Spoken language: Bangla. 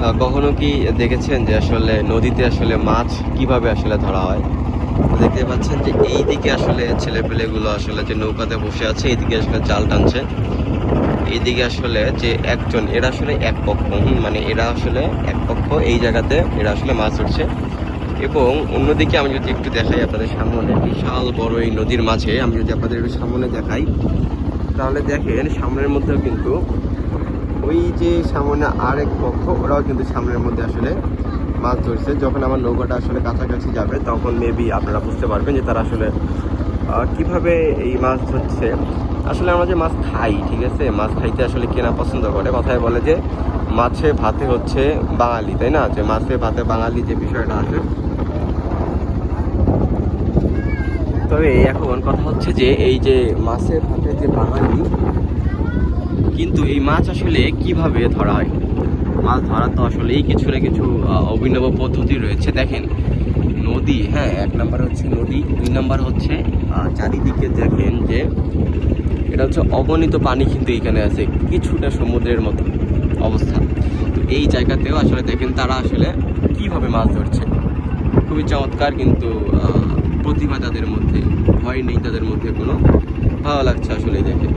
কখনো কি দেখেছেন যে আসলে নদীতে আসলে মাছ কীভাবে আসলে ধরা হয়? দেখতে পাচ্ছেন যে এই দিকে আসলে ছেলেপেলেগুলো আসলে যে নৌকাতে বসে আছে, এইদিকে আসলে জাল টানছে। এইদিকে আসলে যে একজন, এরা আসলে এক পক্ষ মানে এরা আসলে এক পক্ষ, এই জায়গাতে এরা আসলে মাছ ধরছে। এবং অন্যদিকে আমি যদি একটু দেখাই আপনাদের সামনে, বিশাল বড় এই নদীর মাঝে, আমি যদি আপনাদের সামনে দেখাই, তাহলে দেখেন সামনের মধ্যেও কিন্তু ওই যে সামনে আরেক পক্ষ, ওরাও কিন্তু সামনের মধ্যে আসলে মাছ ধরছে। যখন আমার নৌকাটা আসলে কাছাকাছি যাবে, তখন মেবি আপনারা বুঝতে পারবেন যে তারা আসলে কীভাবে এই মাছ ধরছে। আসলে আমরা যে মাছ খাই, ঠিক আছে? মাছ খাইতে আসলে কেনা পছন্দ করে? কথায় বলে যে মাছে ভাতে হচ্ছে বাঙালি, তাই না? যে মাছে ভাতে বাঙালি যে বিষয়টা আছে। তবে এখন কথা হচ্ছে যে এই যে মাছের ভাতে যে বাঙালি কিন্তু এই মাছ আসলে কীভাবে ধরা হয়? মাছ ধরা তো আসলেই কিছু না কিছু অভিনব পদ্ধতি রয়েছে। দেখেন, নদী হ্যাঁ এক নাম্বার হচ্ছে নদী, দুই নাম্বার হচ্ছে চারিদিকে দেখেন যে এটা হচ্ছে অগণিত পানি কিন্তু এখানে আছে, কিছুটা সমুদ্রের মতো অবস্থা। তো এই জায়গাতেও আসলে দেখেন তারা আসলে কীভাবে মাছ ধরছে। খুবই চমৎকার কিন্তু প্রতিভা তাদের মধ্যে, ভয় নেই তাদের মধ্যে কোনো। ভালো লাগছে আসলে দেখে।